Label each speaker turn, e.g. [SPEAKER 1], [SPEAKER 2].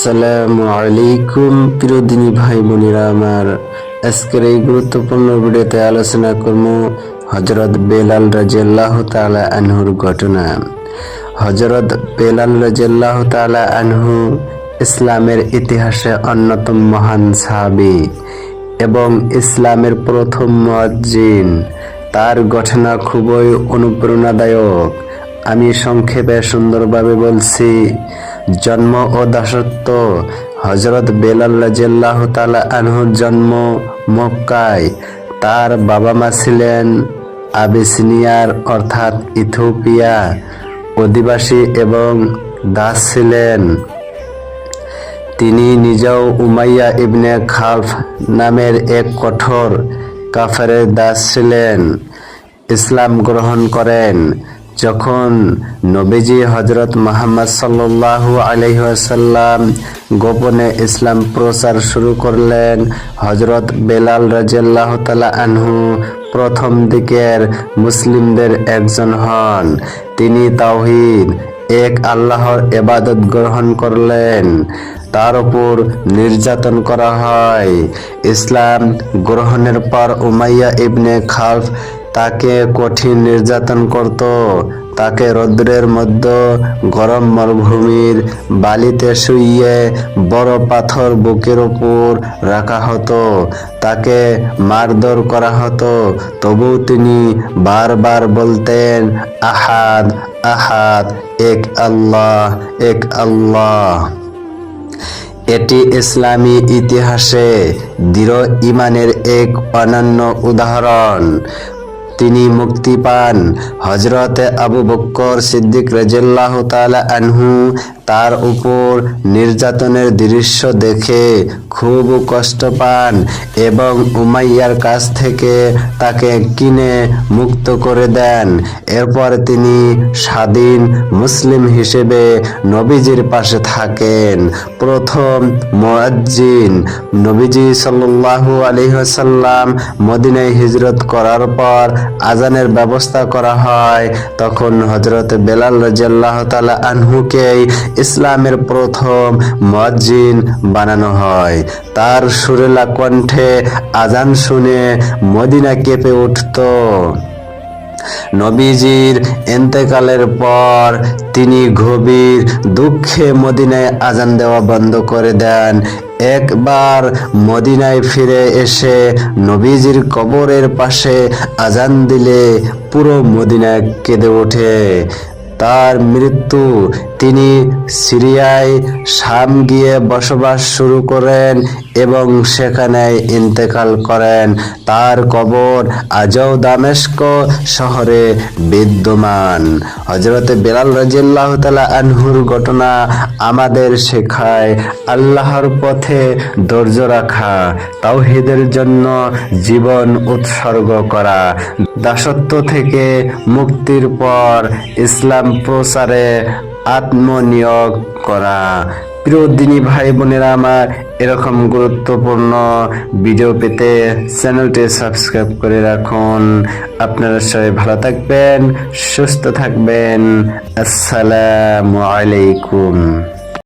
[SPEAKER 1] আসসালামু আলাইকুম, প্রিয়দিনী ভাই বোনেরা আমার আজকের এই গুরুত্বপূর্ণ ভিডিওতে আলোচনা করব হজরত বেলাল রাজিয়াল্লাহ তাআলা আনহুর ঘটনা। হজরত বেলাল রাজিয়াল্লাহ তাআলা আনহু ইসলামের ইতিহাসে অন্যতম মহান সাহাবী এবং ইসলামের প্রথম মুয়াজ্জিন। তার ঘটনা খুবই অনুপ্রেরণাদায়ক। আমি সংক্ষেপে সুন্দরভাবে বলছি, জন্ম ও দাসত্ব হজরত বেলাল রাজিয়াল্লাহ তাআলা আনহুর জন্ম মক্কায়। তার বাবা মা ছিলেন আবিসিনিয়ার, অর্থাৎ ইথোপিয়া অধিবাসী এবং দাস ছিলেন। তিনি নিজেও উমাইয়া ইবনে খালফ নামের এক কঠোর কাফেরের দাস ছিলেন। ইসলাম গ্রহণ করেন। যখন নবীজি হজরত মোহাম্মদ সাল্লাল্লাহু আলাইহি ওয়াসাল্লাম গোপনে ইসলাম প্রচার শুরু করলেন হজরত বেলাল রাজিয়াল্লাহ তাআলা আনহু প্রথম দিকের মুসলিমদের একজন হন। তিনি তাওহীদ, এক আল্লাহর এবাদত গ্রহণ করলেন। তার উপর নির্যাতন করা হয়। ইসলাম গ্রহণের পর উমাইয়া ইবনে খালফ তাকে কঠিন নির্যাতন করত। তাকে রৌদ্রের মধ্যে গরম মরুভূমির বালিতে শুইয়ে বড় পাথর বুকের ওপর রাখা হতো। তাকে মারধর করা হতো। তবু তিনি বারবার বলতেন, আহাদ আহাদ, এক আল্লাহ এক আল্লাহ। এটি ইসলামী ইতিহাসে দৃঢ় ইমানের এক অনন্য উদাহরণ। তিনি মুক্তি পান। হজরতে আবু বক্কর সিদ্দিক রাজিয়াল্লাহ তাআলা আনহু তার উপর নির্যাতনের দৃশ্য দেখে খুব কষ্ট পান এবং উমাইয়ার কাছ থেকে তাকে কিনে মুক্ত করে দেন। এরপর তিনি স্বাধীন মুসলিম হিসেবে নবীজির পাশে থাকেন। প্রথম মোয়াজ্জিন নবীজি সাল্লাল্লাহু আলাইহি ওয়াসাল্লাম মদিনায় হিজরত করার পর আজানের ব্যবস্থা করা হয়। তখন হজরত বেলাল রাজিয়াল্লাহু তালা আনহুকেই ইসলামের প্রথম মুয়াজ্জিন বানানো হয়। তার সুরেলা কণ্ঠে আজান শুনে মদিনা কেঁপে উঠত। নবীজির এন্তেকালের পর তিনি গভীর দুঃখে মদিনায় আজান দেওয়া বন্ধ করে দেন। একবার মদিনায় ফিরে এসে নবীজির কবরের পাশে আজান দিলে পুরো মদিনায় কেঁদে ওঠে। তার মৃত্যু তিনি সিরিয়ায় শাম গিয়ে বসবাস শুরু করেন। এবং সেখানে ইন্তেকাল করেন। তার কবর আজও দামেস্ক শহরে বিদ্যমান। হজরতে বেলাল রাজিয়াল্লাহ তালা আনহুর ঘটনা আমাদের শেখায়। আল্লাহর পথে ধৈর্য রাখা, তাওহিদের জন্য জীবন উৎসর্গ করা, দাসত্ব থেকে মুক্তির পর ইসলাম প্রচারে আত্মনিয়োগ করা। প্রিয় দিনী ভাই বোনেরা আমার এরকম গুরুত্বপূর্ণ ভিডিও পেতে চ্যানেলটি সাবস্ক্রাইব করে রাখুন। আপনারা সবাই ভালো থাকবেন, সুস্থ থাকবেন। আসসালামু আলাইকুম।